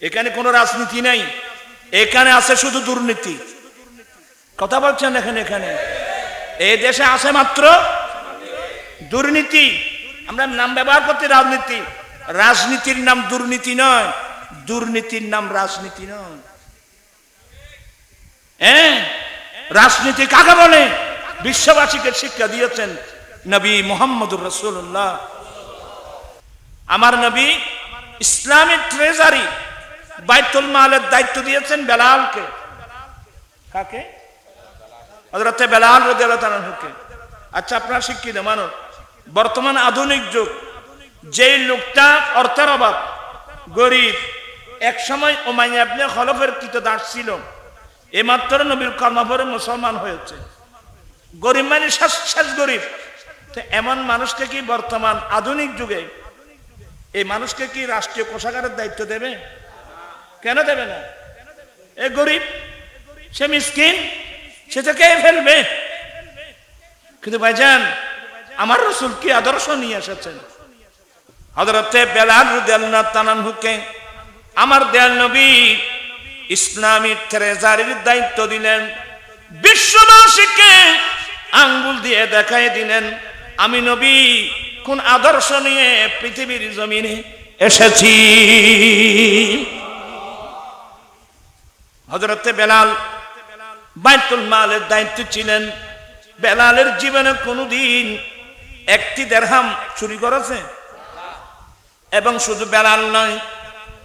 এখানে কোনো রাজনীতি নাই। এখানে আছে শুধু দুর্নীতি। কথা বলছেন এখানে এখানে। এই দেশে আছে মাত্র দুর্নীতি। আমরা নাম ব্যবহার করতে রাজনীতি। রাজনীতির নাম দুর্নীতি নয়। দুর্নীতির নাম রাজনীতি নয়। হ্যাঁ? রাজনীতি কাকে বলে? বিশ্ববাসীকে শিক্ষা দিয়েছেন নবী মোহাম্মদুর রসুল্লাহ আমার নবী ইসলামিক ট্রেজারি বাইতুল মালের দায়িত্ব দিয়েছেন বেলালকে। কাকে? হজরতে বেলাল রোদেলকে আচ্ছা আপনার শিক্ষিত মানুষ। বর্তমান আধুনিক যুগ। যেই লোকটা অর্থের অভাব, গরিব এক সময় ওমাইয়া আপনি হলফের কৃত দাস ছিল, এমাত্র নবীর কর্মভরে মুসলমান হয়েছে। গরিব মানে শেষ শেষ গরিব। তো এমন মানুষকে কি বর্তমান আধুনিক যুগে এই মানুষকে কি রাষ্ট্রীয় কোষাগারের দায়িত্ব দেবে? কেন দেবে না? এ গরিব, সে মিসকিন, সে তো কে ফেলবে। কিন্তু ভাইজান, আমার রসুল কি আদর্শ নিয়ে এসেছেন? হজরতে বেলাল রুদাল্লাহ তানানহুকে আমার দেয়াল নবী ইসলামী ট্রেজারির দায়িত্ব দিলেন, বিশ্ববাসীকে আঙ্গুল দিয়ে দেখাই দিলেন, আমি নবী, কোন আদর্শ নিয়ে পৃথিবীর জমিনে এসেছি। হজরতে বেলাল বাইতুল মালের দায়িত্ব ছিলেন। বেলালের জীবনে কোনোদিন একটি দেড়হাম চুরি করেছে। এবং শুধু বেলাল নয়,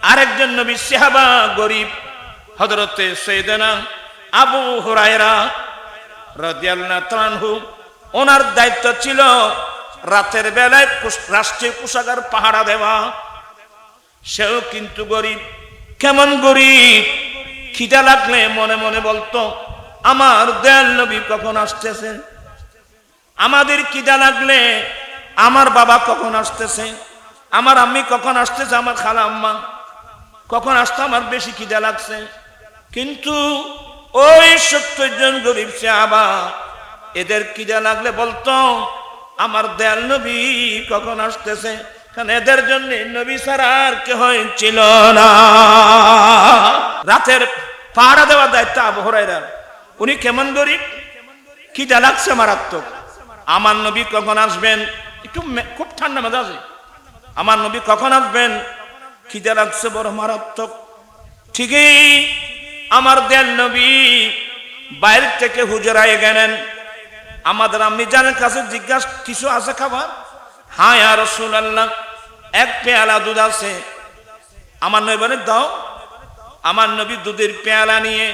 আরেকজন নবী সেহাবা গরিব হজরতে সৈদানা আবু হুরায়রা তাআলাহু, ওনার দায়িত্ব ছিল রাতের বেলায় রাষ্ট্রীয় কোষাগার পাহারা দেওয়া। সেও কিন্তু গরিব, কেমন গরিব? খিদা লাগলে মনে মনে বলতো, আমার দয়াল নবী কখন আসতেছে? আমাদের খিদা লাগলে আমার বাবা কখন আসতেছে? আমার আম্মি কখন আসতেছে? আমার খালা আম্মা কখন আসতো? আমার বেশি খিদা লাগছে। কিন্তু ওই সত্তর জন গরিব সে আবার এদের খিদা লাগলে বলতো, আমার দয়াল নবী কখন আসতেছে? কারণ এদের জন্য নবী ছাড়া আর কেহ ছিল না। রাতের পাহারা দেওয়ার দায়িত্ব আবহরাইরা উনি কেমন গরিব খিদা লাগছে মারাত্মক। আমার নবী কখন আসবেন? একটু খুব ঠান্ডা মেজাজে। আমার নবী কখন আসবেন? খিদে লাগছে বড় মারাত্মক। ঠিকই আমার দেন নবী বাইরে থেকে হুজরায় গেলেন। আমাদের আমি জানের কাছে জিজ্ঞাসা কিছু আছে খাবার? হ্যাঁ আর রসুল্লাহ এক পেয়ালা দুধ আছে। আমার বলে, দাও। আমার নবী দুধের পেয়ালা নিয়ে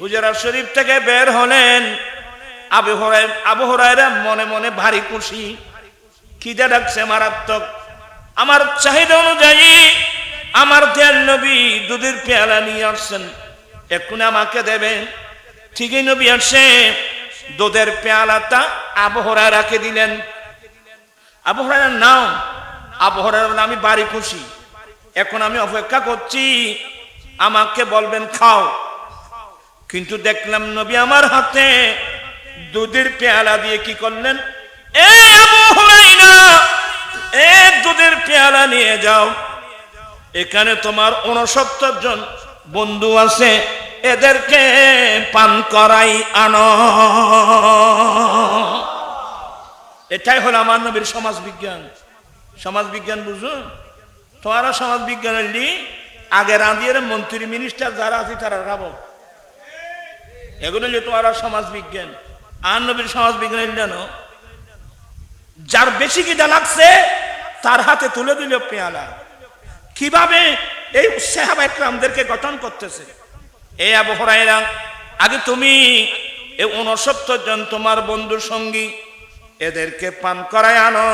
হুজরা শরীফ থেকে বের হলেন। আবু হরাই আবু হরাইরা মনে মনে ভারী খুশি। খিদে ডাকছে মারাত্মক। আমার চাহিদা অনুযায়ী আমার দেয়াল নবী দুধের পেয়ালা নিয়ে আসছেন। এখন আমাকে দেবে ঠিকই নবী আসে। দুধের পেয়ালাটা আবহরা রাখে দিলেন। আবহরা নাও। আবহরা বলে, আমি বাড়ি খুশি। এখন আমি অপেক্ষা করছি। আমাকে বলবেন, খাও। কিন্তু দেখলাম নবী আমার হাতে দুধের পেয়ালা দিয়ে কি করলেন? এ এ দুধের পেয়ালা নিয়ে যাও। এখানে তোমার উনসত্তর জন বন্ধু আছে, এদেরকে পান করাই আনো। এটাই হলো আমার নবীর সমাজ বিজ্ঞান সমাজ বিজ্ঞান বুঝো তোমারা সমাজ বিজ্ঞানের লি আগে রাঁধিয়ে মন্ত্রী মিনিস্টার যারা আছে তারা খাব এগুলো যে তোমারা সমাজ বিজ্ঞান। আর নবীর সমাজ বিজ্ঞান জানো যার বেশি কিটা লাগছে, তার হাতে তুলে দিল পেয়ালা। কীভাবে এই সাহাবা গঠন করতেছে? এই আবহরাইরা আগে তুমি এই উনসত্তর জন তোমার বন্ধুর সঙ্গী এদেরকে পান করায় আনো।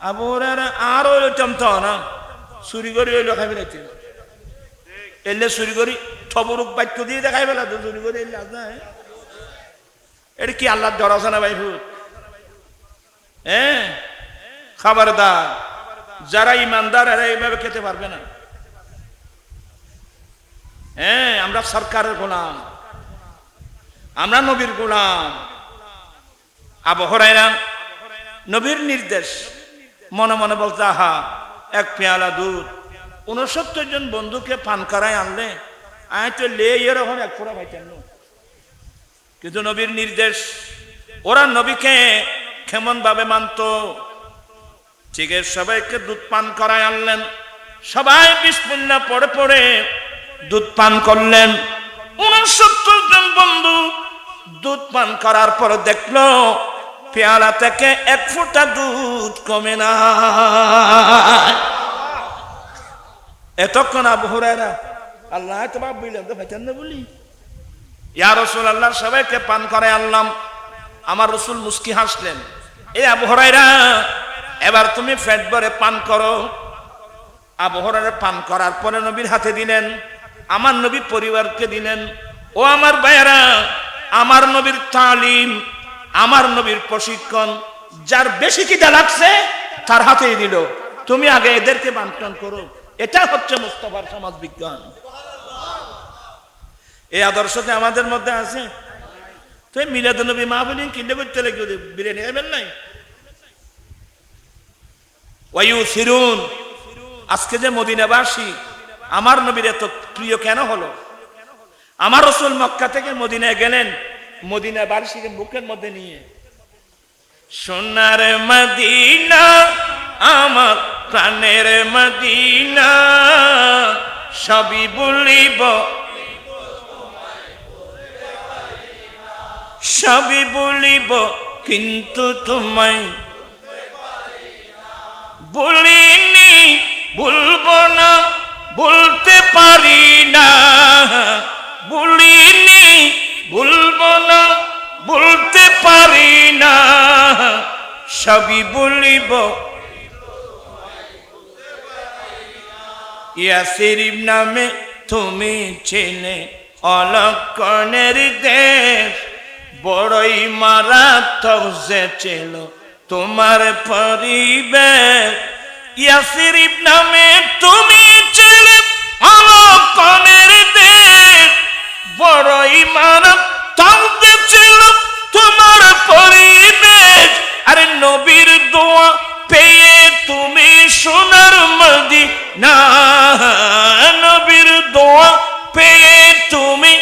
আবহরাইরা আরও চমত না। চুরি করি ওই খাইবে রাখতে এলে চুরি করি থবরুক বাক্য দিয়ে দেখাই পেলা তো চুরি করে এলে আজ নাই এটা কি আল্লাহ ডর আছে না ভাই ভূত হ্যাঁ খাবারদার যারা ইমানদার এরা এইভাবে খেতে পারবে না। হ্যাঁ আমরা সরকারের গোলাম। আমরা নবীর গোলাম। আবহরাইরা নবীর নির্দেশ। মনে মনে বলতে আহা এক পেয়ালা দুধ। উনসত্তর জন বন্ধুকে পান করায় আনলে। আয় তো লে এরকম এক ফোড়া পাইতেন। কিন্তু নবীর নির্দেশ, ওরা নবীকে কেমন ভাবে মানত? ঠিক সবাইকে দুধ পান করায় আনলেন। সবাই বিসমিল্লা পড়ে পড়ে দুধ পান করলেন। উনসত্তর জন বন্ধু দুধ পান করার পর দেখল পেয়ালা থেকে এক ফোঁটা দুধ কমে না। এতক্ষণ আবু আল্লাহ তো বাপ বললাম তো ভাইচান না বলি। ইয়া রসুল আল্লাহ সবাইকে পান করে আনলাম আমার রসুল মুস্কি হাসলেন। এই আবু হরাইরা এবার তুমি ফ্যাট ভরে পান করো। আবু হরাইরা পান করার পরে নবীর হাতে দিলেন, আমার নবী পরিবারকে দিলেন। ও আমার ভাইয়েরা, আমার নবীর তালিম আমার নবীর প্রশিক্ষণ, যার বেশি কিটা লাগছে, তার হাতেই দিল। তুমি আগে এদেরকে বান্টন করো। এটা হচ্ছে মুস্তফার সমাজ বিজ্ঞান। এই আদর্শতে আমাদের মধ্যে আছে। তুই মিলাদ নবী মাহবুলিন কিনতে করতে লাগবে বিরিয়ানি খাবেন নাই? ওয়াইউ সিরুন আজকে যে মদিনাবাসী, আমার নবীর এত প্রিয় কেন হলো? আমার রসুল মক্কা থেকে মদিনায় গেলেন মদিনা বার্ষিকে বুকের মধ্যে নিয়ে। সোনার মদিনা, আমার প্রাণের মদিনা, সবই বলিব। সবই বলিব, কিন্তু তোমায় বলিনি, বলব না, বলতে পারি না। না, সবই বলিব। ইয়াসিরিব নামে তুমি চেনে, অলক্ষণের দেশ, বড়ই মারাত্মক যে ছিল তোমার পরিবেশ। ইয়াসিরিব নামে তুমি ছেলে অলক্ষণের দেশ, বড়ই মারাত্মক যে ছিল আরে নবীর দোয়া পেয়ে তুমি সোনার মদি না নবীর দোয়া পেয়ে তুমি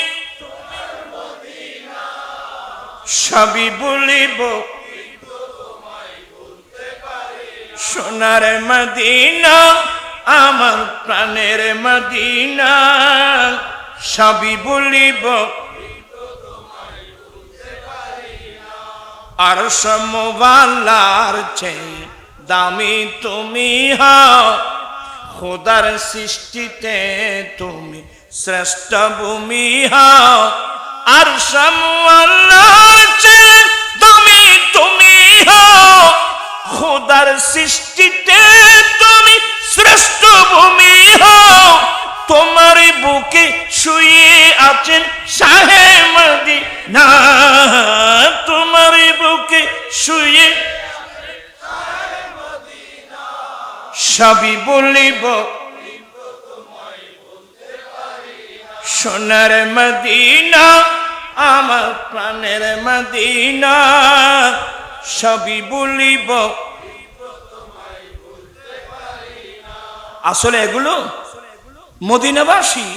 সবই বলিব। সোনার মদিনা, আমার প্রাণের মদিনা, সবই বলিব। আর সমবালার চেয়ে দামি তুমি হও। খোদার সৃষ্টিতে তুমি শ্রেষ্ঠ ভূমি হও। আর সমবালার চেয়ে দামি তুমি হও। খোদার সৃষ্টিতে তুমি শ্রেষ্ঠ ভূমি হও। তোমার বুকে শুয়ে আছেন শাহে মদিনা। তোমার বুকে শুয়ে। সবই বলিব, সোনার মদিনা, আমার প্রাণের মদিনা। সবই বলিব, আসলে এগুলো মদিনাবাসী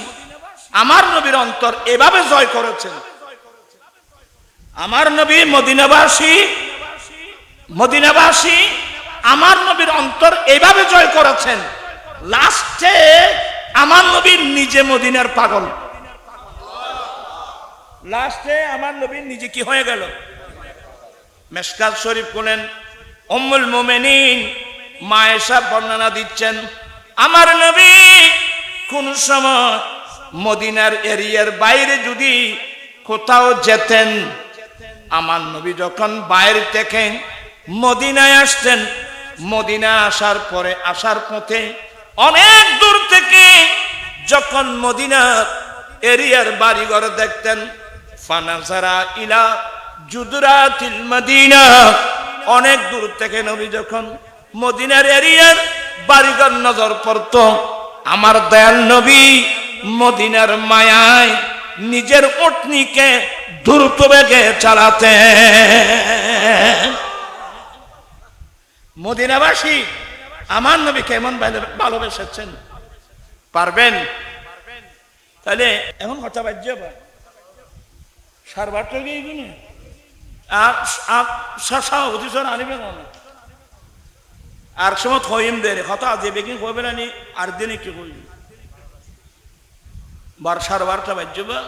আমার নবীর অন্তর এভাবে জয় করেছেন। আমার নবী মদিনাবাসী মদিনাবাসী, আমার নবীর অন্তর এভাবে জয় করেছেন। লাস্টে আমার নবীর নিজে মদিনার পাগল। লাস্টে আমার নবীর নিজে কি হয়ে গেল? মেসকাত শরীফ কোলেন অমুল মোমেনিন, মায়েশা বর্ণনা দিচ্ছেন, আমার নবী কোন সময় মদিনার এরিয়ার বাইরে যদি কোথাও যেতেন আমার নবী যখন বাইরে থেকে মদিনায় আসতেন মদিনা আসার পরে, আসার পথে অনেক দূর থেকে যখন মদিনার এরিয়ার বাড়িঘর দেখতেন, ফানাজারা ইলা জুদরাতিল মদিনা, অনেক দূর থেকে নবী যখন মদিনার এরিয়ার বাড়িঘর নজর পড়ত, আমার দয়াল নবী মদিনার মায়ায় নিজের পত্নীকে দ্রুত বেগে চালাতে। মদিনাবাসী, আমার নবী কেমন ভালো- ভালোবেসেছেন? পারবেন? তাহলে এখন কথা বাজ্য পায় সারবার তো গিয়ে আর সময় থইম দে কত আজ বেকিং কবে না আর দিনে কি কই বার সারবারটা বাজ্য বা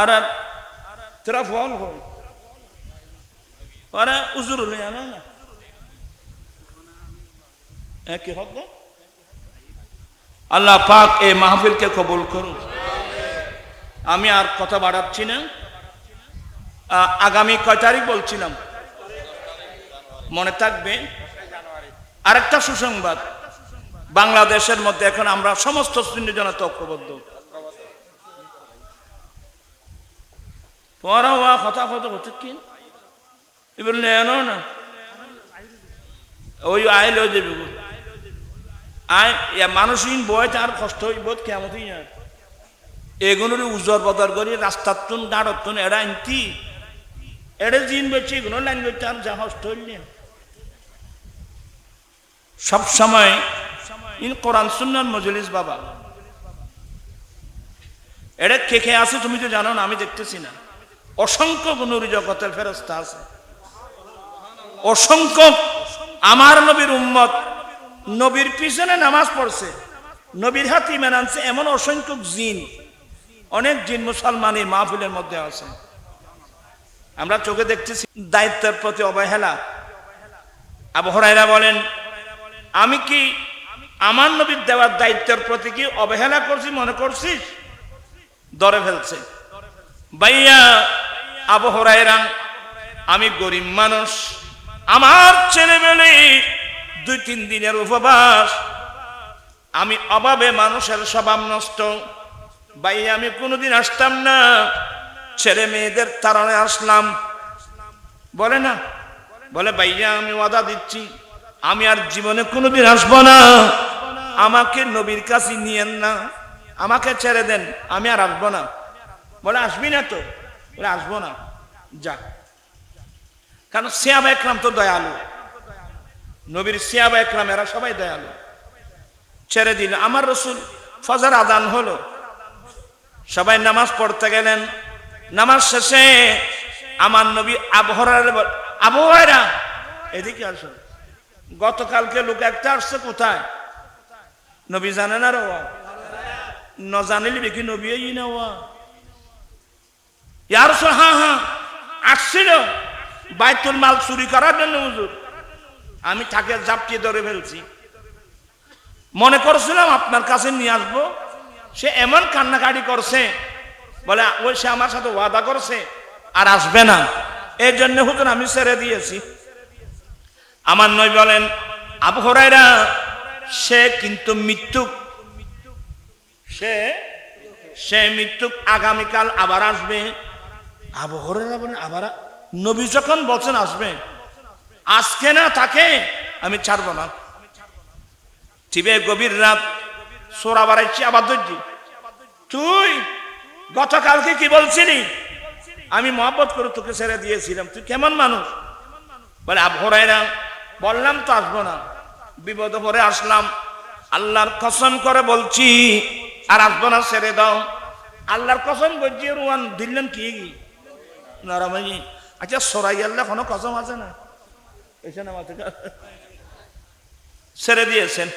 আর আর তোরা ফল হয় ওরা উজুর হলে জানো না। কি হবে আল্লাহ পাক এই মাহফিলকে কবুল করুন আমি আর কথা বাড়াচ্ছি না। আগামী কয় তারিখ বলছিলাম? মনে থাকবে? আরেকটা সুসংবাদ। বাংলাদেশের মধ্যে এখন আমরা সমস্ত শ্রেণি জনতা ঐক্যবদ্ধ। কথা হচ্ছে কি? এবার নেন না ওই হয়ে যাবে গো। আয় মানুষহীন বয় তার কষ্ট হইব কেমতই না এগুলোর উজর বদর করি, রাস্তার তুন দাঁড়ত তুন, এরা এড়ে জিন বেছে এগুলো লাইন করতে আর যা হইলে সব সময় ইন কোরআন সুন্নার মজলিস, বাবা। এটা কে কে আছে তুমি তো জানো না, আমি দেখতেছি না। অসংখ্য নুরি জগতের ফেরস্তা আছে। অসংখ্য আমার নবীর উম্মত, নবীর পিছনে নামাজ পড়ছে, নবীর হাতি মেনানছে এমন অসংখ্য জিন, অনেক জিন মুসলমান এই মাহফিলের মধ্যে আছে। আমরা চোখে দেখতেছি দায়িত্বের প্রতি অবহেলা। আবু হরাইরা বলেন, আমি কি আমার নবীর দেওয়ার দায়িত্বের প্রতি কি অবহেলা করছি, মনে করছিস? দরে ফেলছে। ভাইয়া আবু হরাইরা আমি গরিব মানুষ, আমার ছেলেবেলে দুই তিন দিনের উপবাস। আমি অভাবে মানুষের স্বভাব নষ্ট ভাই আমি কোনোদিন আসতাম না। ছেলে মেয়েদের তারণে আসলাম। বলে না, বলে ভাইয়া আমি ওয়াদা দিচ্ছি, আমি আর জীবনে কোনোদিন আসব না। আমাকে নবীর কাছে নিয়েন না, আমাকে ছেড়ে দেন, আমি আর আসব না। বলে, আসবি না তো? বলে আসব না। যাক কারণ সিয়াবা একরাম তো দয়ালু। নবীর সিয়াবা একরাম, এরা সবাই দয়ালু। ছেড়ে দিল। আমার রসুল ফজর আদান হলো। সবাই নামাজ পড়তে গেলেন। নামাজ শেষে আমার নবী আবহরার আবহাওয়ারা এদিকে আসুন গতকালকে লোক একটা আসছে কোথায়? নবী জানে না রে ন জানিলি বেকি নবী না ইয়ার হ্যাঁ হ্যাঁ আসছিল বাইতুল মাল চুরি করার জন্য হুজুর। আমি তাকে জাপটিয়ে ধরে ফেলছি। মনে করছিলাম আপনার কাছে নিয়ে আসব। সে এমন কান্নাকাটি করছে, বলে ওই সে আমার সাথে ওয়াদা করছে আর আসবে না। এর জন্য হুজুর আমি ছেড়ে দিয়েছি। আমার নয় বলেন, আবু হরাইরা সে কিন্তু মৃত্যু সে সে মৃত্যু আগামীকাল আবার আসবে। আবু হরাইরা বলেন, আবার নবী যখন বলছেন আসবে, আজকে না তাকে আমি ছাড়বো না। টিবে গভীর রাত, সোরা বাড়াইছি আবার ধরছি তুই গতকালকে কি বলছিলি? আমি মহব্বত করে তোকে ছেড়ে দিয়েছিলাম। তুই কেমন মানুষ? বলে আবহরাইরা বললাম তো আসব না। বিপদ পরে আসলাম। আল্লাহর কসম করে বলছি, আর আসব না, ছেড়ে দাও। আল্লাহর কসম করছি, রুয়ান দিলেন কি? নারামাজি আচ্ছা সরাই আল্লাহ কোনো কসম আছে না? এসে না মাথা ছেড়ে দিয়েছেন।